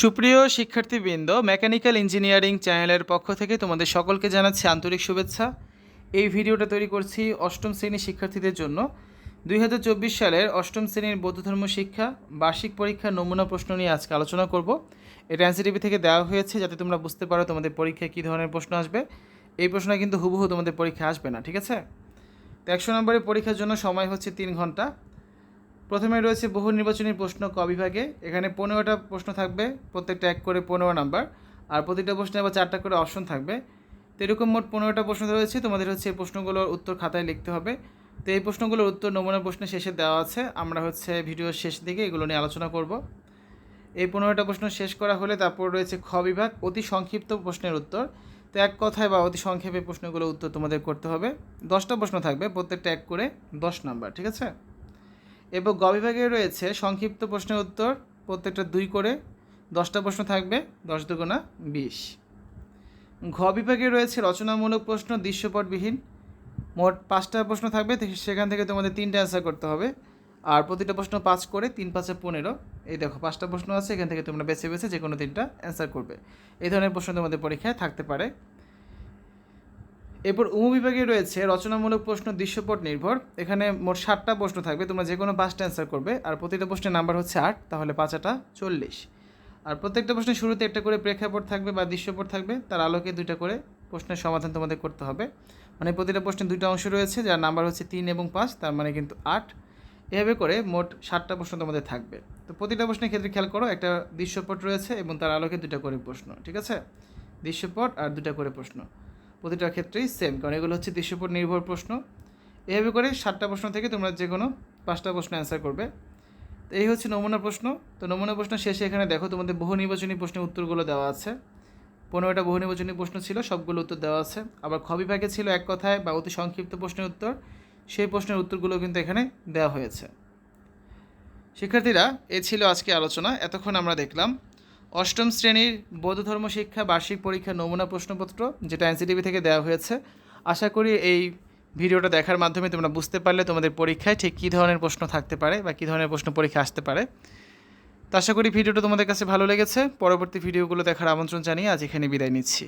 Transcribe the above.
সুপ্রিয় শিক্ষার্থীবৃন্দ, mechanical engineering চ্যানেলের পক্ষ থেকে তোমাদের সকলকে জানাচ্ছি আন্তরিক শুভেচ্ছা। এই ভিডিওটা তৈরি করছি অষ্টম শ্রেণির শিক্ষার্থীদের জন্য। দুই হাজার চব্বিশ সালের অষ্টম শ্রেণির বৌদ্ধ ধর্ম শিক্ষা, বার্ষিক পরীক্ষার নমুনা প্রশ্ন নিয়ে আজকে আলোচনা করব। এটা এনসিটিভি থেকে দেওয়া হয়েছে, যাতে তোমরা বুঝতে পারো তোমাদের পরীক্ষায় কী ধরনের প্রশ্ন আসবে। এই প্রশ্ন কিন্তু হুবহু তোমাদের পরীক্ষা আসবে না, ঠিক আছে? তো একশো নম্বরের পরীক্ষার জন্য সময় হচ্ছে তিন ঘণ্টা। প্রথমে রয়েছে বহু নির্বাচনী প্রশ্ন ক বিভাগে। এখানে পনেরোটা প্রশ্ন থাকবে, প্রত্যেকটা এক করে পনেরো নাম্বার। আর প্রতিটা প্রশ্নে আবার চারটা করে অপশন থাকবে। তো এরকম মোট পনেরোটা প্রশ্ন রয়েছে, তোমাদের হচ্ছে এই প্রশ্নগুলোর উত্তর খাতায় লিখতে হবে। তো এই প্রশ্নগুলোর উত্তর নমুনা প্রশ্ন শেষে দেওয়া আছে। আমরা হচ্ছে ভিডিওর শেষ দিকে এগুলো নিয়ে আলোচনা করব। এই পনেরোটা প্রশ্ন শেষ করা হলে তারপর রয়েছে খ বিভাগ, অতি সংক্ষিপ্ত প্রশ্নের উত্তর। তো এক কথায় বা অতি সংক্ষেপে প্রশ্নগুলোর উত্তর তোমাদের করতে হবে। দশটা প্রশ্ন থাকবে, প্রত্যেকটা এক করে দশ নাম্বার, ঠিক আছে? এবং গ বিভাগে রয়েছে সংক্ষিপ্ত প্রশ্নের উত্তর প্রত্যেকটা দুই করে, দশটা প্রশ্ন থাকবে, দশ দুগুণা বিশ। ঘ বিভাগে রয়েছে রচনামূলক প্রশ্ন, দৃশ্যপটবিহীন। মোট পাঁচটা প্রশ্ন থাকবে সেখান থেকে তোমাদের তিনটে অ্যান্সার করতে হবে। আর প্রতিটা প্রশ্ন পাঁচ করে, তিন পাঁচে পনেরো। এই দেখো, পাঁচটা প্রশ্ন আছে, এখান থেকে তোমরা বেছে বেছে যে কোনো তিনটা অ্যান্সার করবে। এই ধরনের প্রশ্ন তোমাদের পরীক্ষায় থাকতে পারে। এরপর উম বিভাগে রয়েছে রচনামূলক প্রশ্ন, দৃশ্যপট নির্ভর। এখানে মোট ষাটটা প্রশ্ন থাকবে, তোমরা যে কোনো পাঁচটা অ্যান্সার করবে। আর প্রতিটা প্রশ্নের নাম্বার হচ্ছে আট, তাহলে পাঁচ আটা চল্লিশ। আর প্রত্যেকটা প্রশ্নের শুরুতে একটা করে প্রেক্ষাপট থাকবে বা দৃশ্যপট থাকবে, তার আলোকে দুইটা করে প্রশ্নের সমাধান তোমাদের করতে হবে। মানে প্রতিটা প্রশ্নে দুইটা অংশ রয়েছে, যার নাম্বার হচ্ছে তিন এবং পাঁচ, তার মানে কিন্তু আট। এভাবে করে মোট ষাটটা প্রশ্ন তোমাদের থাকবে। তো প্রতিটা প্রশ্নের ক্ষেত্রে খেয়াল করো, একটা দৃশ্যপট রয়েছে এবং তার আলোকে দুটা করে প্রশ্ন, ঠিক আছে? দৃশ্যপট আর দুটা করে প্রশ্ন। প্রতিটার ক্ষেত্রেই সেম কারণ এগুলো হচ্ছে দৃশ্যপট নির্ভর প্রশ্ন। এভাবে করে সাতটা প্রশ্ন থেকে তোমরা যে কোনো পাঁচটা প্রশ্ন অ্যান্সার করবে। তো এই হচ্ছে নমুনা প্রশ্ন। তো নমুনা প্রশ্ন শেষে এখানে দেখো, তোমাদের বহু নির্বাচনী প্রশ্নের উত্তরগুলো দেওয়া আছে। পনেরোটা বহু নির্বাচনী প্রশ্ন ছিল, সবগুলো উত্তর দেওয়া আছে। আবার খ বিভাগে ছিল এক কথায় বা অতি সংক্ষিপ্ত প্রশ্নের উত্তর। সেই প্রশ্নের উত্তরগুলো কিন্তু এখানে দেওয়া হয়েছে। শিক্ষার্থীরা, এ ছিল আজকে আলোচনা। এতক্ষণ আমরা দেখলাম অষ্টম শ্রেণির বৌদ্ধ ধর্ম শিক্ষা, বার্ষিক পরীক্ষা, নমুনা প্রশ্নপত্র যেটা এনসিটিভি থেকে দেওয়া হয়েছে। আশা করি এই ভিডিওটা দেখার মাধ্যমে তোমরা বুঝতে পারলে তোমাদের পরীক্ষায় ঠিক কী ধরনের প্রশ্ন থাকতে পারে বা কী ধরনের প্রশ্ন পরীক্ষা আসতে পারে। তা আশা করি ভিডিওটা তোমাদের কাছে ভালো লেগেছে। পরবর্তী ভিডিওগুলো দেখার আমন্ত্রণ জানিয়ে আজ এখানে বিদায় নিচ্ছি।